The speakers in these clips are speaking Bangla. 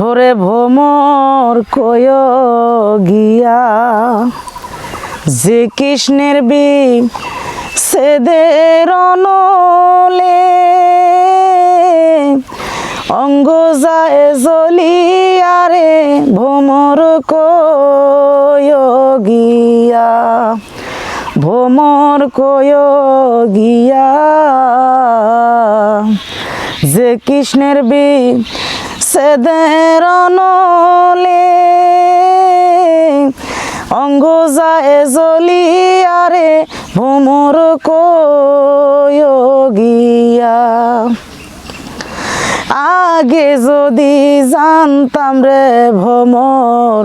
হরে ভোমর কয় গিয়া। যে কৃষ্ণের বি সেদের অনলে। অঙ্গ যায় জ্বলিয়ারে ভোমর কয় গিয়া। ভোমর কয় গিয়া। যে কৃষ্ণের বি সেদের অঙ্গ যায় জ্বলিয়ারে ভোমর কয় আগে যদি জানতাম রে ভ্রমর,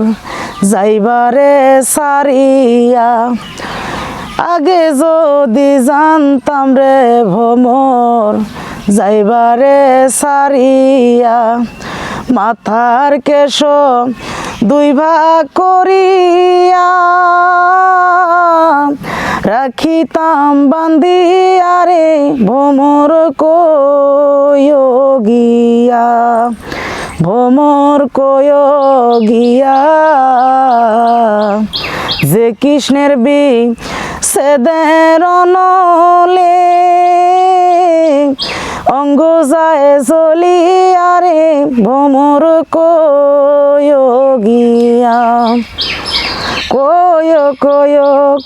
যাইবারে সারিয়া। আগে যদি জানতাম রে ভ্রমর যাইবারে সারিয়া মাথার কেশ দুই ভাগ করিয়া রাখিতাম বান্দিয়ারে ভোমর কয় গিয়া ভোমর কয় গিয়া যে কৃষ্ণের বি সেদের অনলে অঙ্গ যায় চলিয়ারে ভোমর কয় গিয়া কয় কয়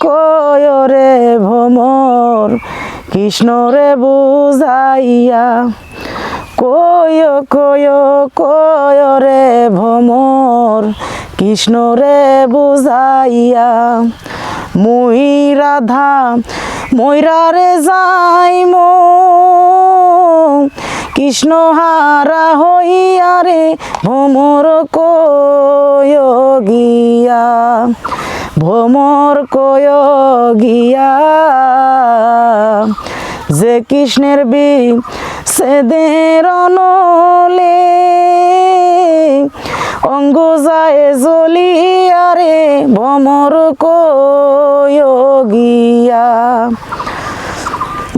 কয় রে ভ্রমর, কৃষ্ণ রে বুঝাইয়া। কয় কয় কয় রে ভ্রমর, কৃষ্ণ রে বুঝাইয়া। মুই রাধা যাই মো কৃষ্ণ হারা হইয়া রে ভ্রমর কয় গিয়া, ভ্রমর কয় গিয়া। যে কৃষ্ণের বি সেদের অনলে অঙ্গ যায় জ্বলিয়ারে ভ্রমর কয় গিয়া।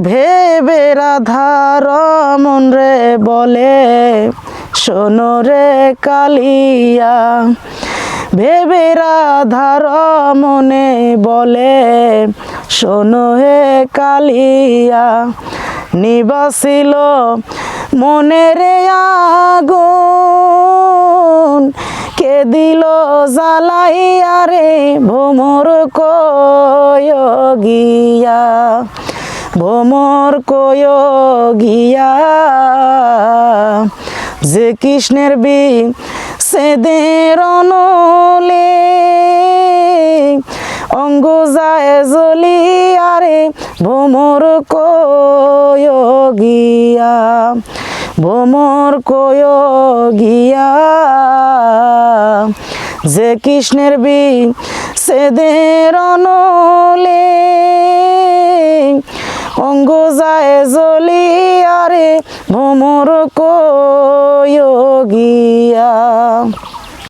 ভেবে রাধা রমন রে বলে, শোনো রে কালিয়া। ভেবে রাধা রমনে বলে, শোনো কালিয়া। নিবাসিল মনের আগুন। কে দিল জ্বালাইয়া রে ভোমর গিয়া ভোমর গিয়া। যে কৃষ্ণের বি সেদের অনলে অঙ্গ যায় জ্বলিয়ারে ভোমর কয় গিয়া। ভোমর কয় গিয়া। যে কৃষ্ণের বি সেদের অনলে। অঙ্গ যায় জ্বলিয়ারে ভোমর কয় গিয়া।